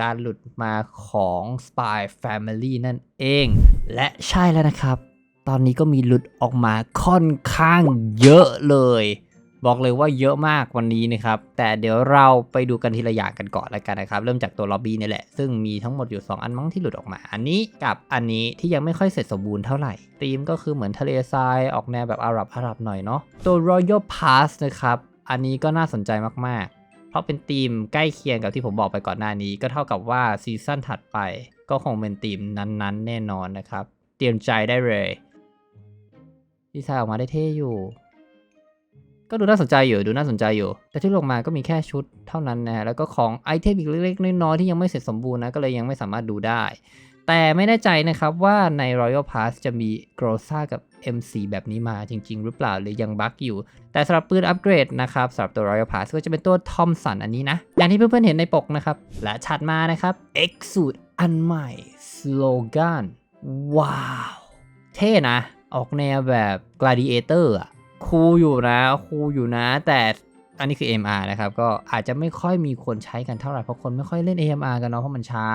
การหลุดมาของ Spy Family นั่นเอง และใช่แล้วนะครับ ตอนนี้ก็มีหลุดออกมาค่อนข้างเยอะเลย บอกเลยว่าเยอะมากวันนี้นะครับ แต่เดี๋ยวเราไปดูกันทีละอย่างกันก่อนแล้วกันนะครับ เริ่มจากตัวล็อบบี้นี่แหละ ซึ่งมีทั้งหมดอยู่ 2 อันมั้งที่หลุดออกมา อันนี้กับอันนี้ที่ยังไม่ค่อยเสร็จสมบูรณ์เท่าไหร่ธีมก็คือเหมือนทะเลทรายออกแนวแบบอาหรับอาหรับหน่อยเนาะตัว Royal Pass นะครับ อันนี้ก็น่าสนใจมากๆ เพราะเป็นธีมใกล้เคียงกับที่ผมบอกไปก่อนหน้านี้ ก็เท่ากับว่าซีซั่นถัดไป ก็คงเป็นธีมนั้นๆ แน่นอนนะครับ เตรียมใจได้เลยดีไซน์ออกมาได้เท่อยู่ ก็ดูน่าสนใจอยู่ดูน่าสนใจอยู่ แต่ที่ลงมาก็มีแค่ชุดเท่านั้นนะฮะแล้วก็ของไอเทมอีกเล็กๆน้อยๆที่ยังไม่เสร็จสมบูรณ์นะก็เลยยังไม่สามารถดูได้ แต่ไม่แน่ใจนะครับว่าใน Royal Pass จะมี g r o s a กับ MC แบบนี้มาจริง ๆ หรือเปล่าหรือยังบั๊กอยู่ แต่สำหรับปืนอัปเกรดนะครับสำหรับตัว Royal Pass ก็จะเป็นตัว Thompson อันนี้นะ อย่างที่เพื่อนๆเห็นในปกนะครับ และถัดมานะครับ X สูตรอันใหม่ Slogan ว้าว เท่นะ ออกแนวแบบ Gladiator อะคูลอยู่นะคูลอยู่นะ แต่ อันนี้คือ AMR นะครับ ก็อาจจะไม่ค่อยมีคนใช้กันเท่าไหร่เพราะคนไม่ค่อยเล่น AMR กันเนาะเพราะมันช้า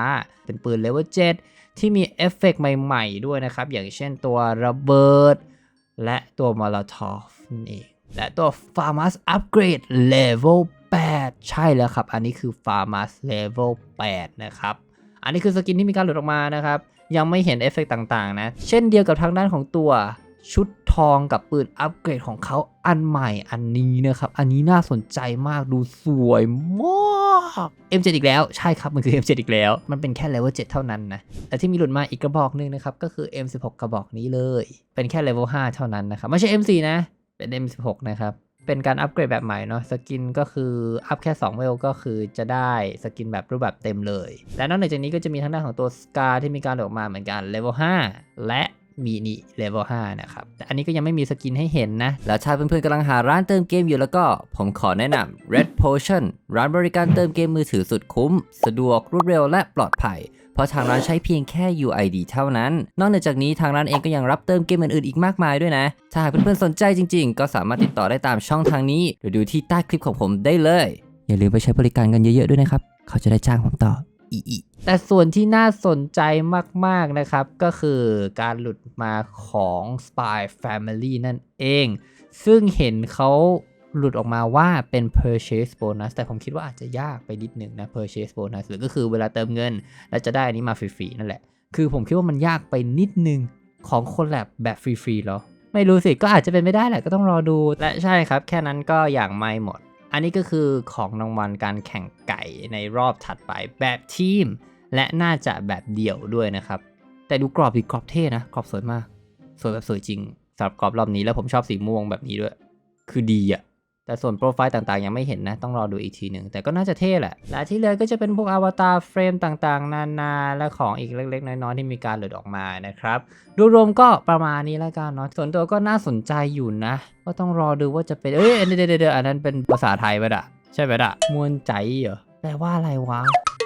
เป็นปืนเลเวล7ที่มีเอฟเฟกต์ใหม่ๆ ด้วยนะครับ อย่างเช่นตัวระเบิด และตัวมอล o ทอฟนั่นเอง และตัว Farmers Upgrade Level 8 ใช่แล้วครับ อันนี้คือ Farmers Level 8 นะครับ อันนี้คือสกินที่มีการหลุดออกมานะครับ ยังไม่เห็นเอฟเฟกต์ต่างๆ นะ เช่นเดียวกับทางด้านของตัวชุด ทองกับปืนอัปเกรดของเขาอันใหม่อันนี้นะครับ อันนี้น่าสนใจมากดูสวยมาก M7 อีกแล้วใช่ครับ มันคือ M7 อีกแล้ว มันเป็นแค่เลเวล7เท่านั้นนะ แต่ที่มีหลุดมาอีกกระบอกหนึงนะครับ ก็คือ M16 กระบอกนี้เลย เป็นแค่เลเวล5เท่านั้นนะครับ ไม่ใช่ M4 นะ เป็น M16 นะครับเป็นการอัปเกรดแบบใหม่เนาะสกินก็คืออัพแค่ 2 เวลก็คือจะได้สกินแบบรูปแบบเต็มเลย และนอกจากนี้ก็จะมีทางด้านของตัวสกาที่มีการหลุดออกมาเหมือนกันเลเวล5และ มีนี่เลเวล5นะครับแต่อันนี้ก็ยังไม่มีสกินให้เห็นนะ แล้วถ้าเพื่อนๆกำลังหาร้านเติมเกมอยู่แล้วก็ ผมขอแนะนำ Red Potion ร้านบริการเติมเกมมือถือสุดคุ้ม สะดวกรวดเร็วและปลอดภัย เพราะทางร้านใช้เพียงแค่ UID เท่านั้น นอกจากนี้ทางร้านเองก็ยังรับเติมเกมอื่นๆอีกมากมายด้วยนะ ถ้าหากเพื่อนๆสนใจจริง ๆ ก็สามารถติดต่อได้ตามช่องทางนี้ หรือดูที่ใต้คลิปของผมได้เลย อย่าลืมไปใช้บริการกันเยอะๆด้วยนะครับ เขาจะได้จ้างผมต่อ อีอีแต่ส่วนที่น่าสนใจมาก ๆ นะครับ ก็คือการหลุดมาของ Spy Family นั่นเอง ซึ่งเห็นเขาหลุดออกมาว่าเป็น purchase bonus แต่ผมคิดว่าอาจจะยากไปนิดหนึ่งนะ purchase bonus หรือก็คือเวลาเติมเงิน แล้วจะได้อันนี้มาฟรีๆนั่นแหละ คือผมคิดว่ามันยากไปนิดนึงของคนแลบแบบฟรีๆหรอ ไม่รู้สิ ก็อาจจะเป็นไม่ได้แหละก็ต้องรอดู และใช่ครับ แค่นั้นก็อย่างไม่หมด อันนี้ก็คือของรางวัลการแข่งไก่ในรอบถัดไปแบบทีม และน่าจะแบบเดี่ยวด้วยนะครับ แต่ดูกรอบดีกรอบเท่นะกรอบสวยมาก สวยแบบสวยจริงสำหรับกรอบรอบนี้แล้วผมชอบสีม่วงแบบนี้ด้วย คือดีอะ แต่ส่วนโปรไฟล์ต่างๆ ยังไม่เห็นนะ ต้องรอดูอีกทีหนึ่ง แต่ก็น่าจะเท่แหละ และที่เหลือก็จะเป็นพวกอวตารเฟรมต่างๆ นานา และของอีกเล็ก ๆ น้อยๆ ที่มีการหลุดออกมานะครับดูรวมก็ประมาณนี้แล้วกันเนาะส่วนตัวก็น่าสนใจอยู่นะ ก็ต้องรอดูว่าจะเป็น เอ้ยเดี๋ยวเดี๋ยวอันนั้นเป็นภาษาไทยปะดะใช่ไหมดะมวนใจเหรอแปลว่าอะไรวะ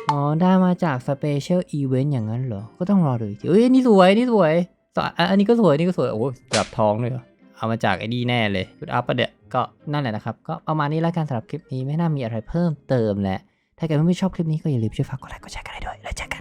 อ๋อได้มาจากสเปเชียลอีเวนต์อย่างนั้นเหรอ ก็ต้องรอดูอีกทีเอ้ยนี่สวยนี่สวยอันนี้ก็สวยนี่ก็สวยโอ้โหจับท้องเลยเหรอเอามาจากไอ้นี่แน่เลยชุดอัพปะเดะ ก็นั่นแหละนะครับ ก็ประมาณนี้แล้วกันสำหรับคลิปนี้ไม่น่ามีอะไรเพิ่มเติมแหละถ้าเกิดไม่ชอบคลิปนี้ก็อย่าลืมช่วยฝากกดไลค์กดแชร์กันด้วยแล้วเจอกัน